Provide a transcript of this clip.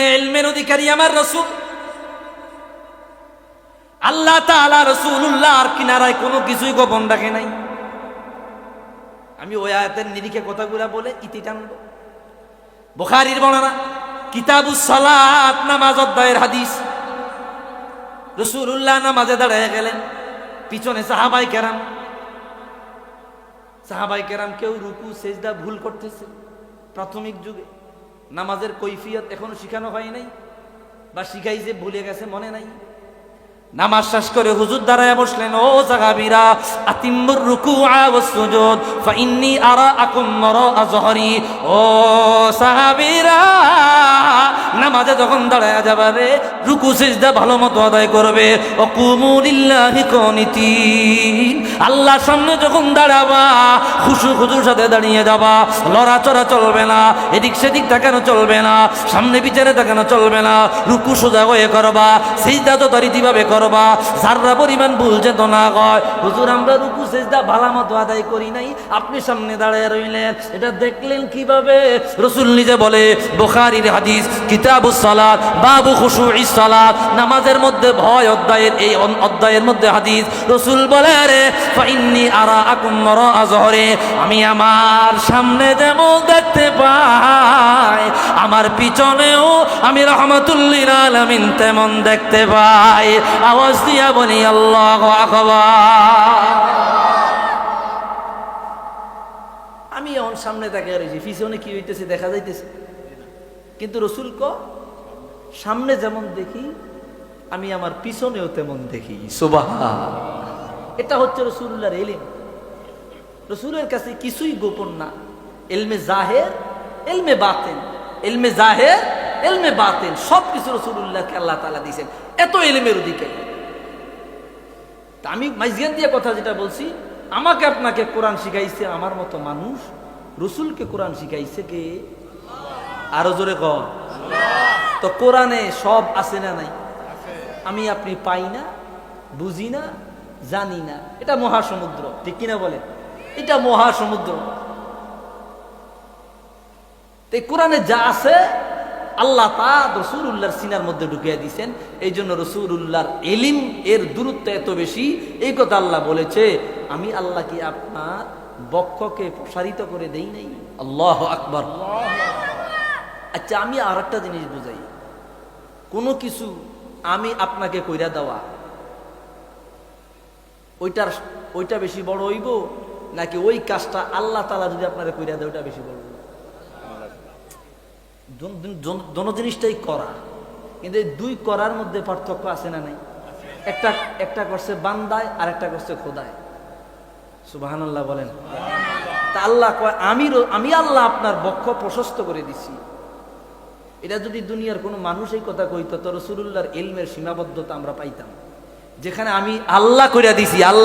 এলমের অধিকারী আমার রসুল। আল্লাহ তাআলা রসুল্লাহ আর কিনারায় কোনো কিছুই গোপন রাখে নাই। আমি ওই আয়াতের নিরিখে কথাগুলা বলে ইতি টানব। বুখারীর বর্ণনা, কিতাবুস সালাত, নামাজ অধ্যায়ের হাদিস। রসুল্লাহ নামাজে দাঁড়ায় গেলেন, পিছনে সাহাবাই কেরাম। সাহাবাই কেরাম কেউ রুকু, সেজদা ভুল করতেছে, প্রাথমিক যুগে। নামাজের কৈফিয়ত এখনও শিখানো হয় নাই বা শিখাই যে ভুলে গেছে, মনে নাই। নামাজ শেষ করে হুজুর দাঁড়ায় বসলেন, ও সাহাবীরা আতিম্মুর রুকুআ ওয়াস ফাইন্নি আরা আকুম মর আজহরি ও সাহাবীরা নামাজে যখন দাঁড়ায় যাবে রুকু, সিজদা ভালো মতো আদায় করবে। আল্লাহর সামনে যখন দাঁড়াবা, খুশু খুশুর সাথে দাঁড়িয়ে যাবা। লড়াচড়া চলবে না, এদিক সেদিক তাকানো চলবে না, সামনে বিচারে তাকানো চলবে না, রুকু সোজা হয়ে করবা, সিজদা তো তরিতিভাবে করবা। যাররা পরিমাণ ভুল যেত না কয়, হুজুর, আমরা রুকু, সিজদা ভালো মতো আদায় করি নাই, আপনি সামনে দাঁড়ায় রইলেন। এটা দেখলেন কীভাবে? রসুল নিজে বলে, বোখারির হাদিস কিতাবুস সালাত বাবু খুশুইস সালাত নামাজের মধ্যে ভয় অধ্যায়ের এই অধ্যায়ের মধ্যে হাদিস, রসুল বলে রে ফাইন্নি আরা আকুম আজহরে আমি আমার সামনে যেমন দেখতে পাই, আমার পিছনেও আমি রহমতুল্লিল আলামিন তেমন দেখতে পাই। আওয়াজ দিয়া বলি, আল্লাহ আমি এখন সামনে তাকে রয়েছি পিছনে কি হইতেছে, দেখা যাইতেছে। কিন্তু রসুল ক সামনে যেমন দেখি আমি আমার পিছনেও তেমন দেখি। সুবাহ এটা হচ্ছে রসুল্লাহর এলিম। রসুলের কাছে কিছুই গোপন না। এলমে জাহের এলমে বাতেন এলমে জাহের এলমে বাতেন সব কিছু রসুল্লাহকে আল্লাহ তালা দিয়েছেন। এত এলমের অধিকারী তা আমি মাইজিয়ান দিয়ে কথা যেটা বলছি আমাকে আপনাকে কোরআন শিখাইছে আমার মতো মানুষ রসুলকে কোরআন শিখাইছে কে? আরও জোরে কর তো কোরআনে সব আছে না নাই? আমি আপনি পাই না, বুঝি না, জানি না। এটা মহাসমুদ্র, ঠিক কিনা বলে এটা মহাসমুদ্র। কোরআনে যা আছে, আল্লাহ তা রসুল্লাহর সিনার মধ্যে ঢুকিয়ে দিয়েছেন। এই জন্য রসুল্লাহর এলিম এর দূরত্ব এত বেশি। এই কথা আল্লাহ বলেছে, আমি আল্লাহকে আপনার বক্ষকে প্রসারিত করে দেই নাই। আল্লাহ আকবর। আচ্ছা আমি আর একটা জিনিস বুঝাই। কোনো কিছু আমি আপনাকে কইরা দেওয়া, ওইটার, ওইটা বেশি বড় হইব, নাকি ওই কাজটা আল্লাহ তালা যদি আপনারা কইরা দেয়, ওইটা বেশি বড় দোনো জিনিসটাই করা। কিন্তু এই দুই করার মধ্যে পার্থক্য আছে না নাই? একটা একটা করছে বান্দায়, আর একটা করছে খোদায়। সুবাহান আল্লাহ বলেন। তা আল্লাহ কয়, আমি আমি আল্লাহ আপনার বক্ষ প্রশস্ত করে দিছি। এটা যদি দুনিয়ার কোনো মানুষ এই কথা কইতো, তো রসুল্লাহর এলমের সীমাবদ্ধতা আমরা পাইতাম। যেখানে আমি আল্লাহ করিয়া দিছি, আল্লাহ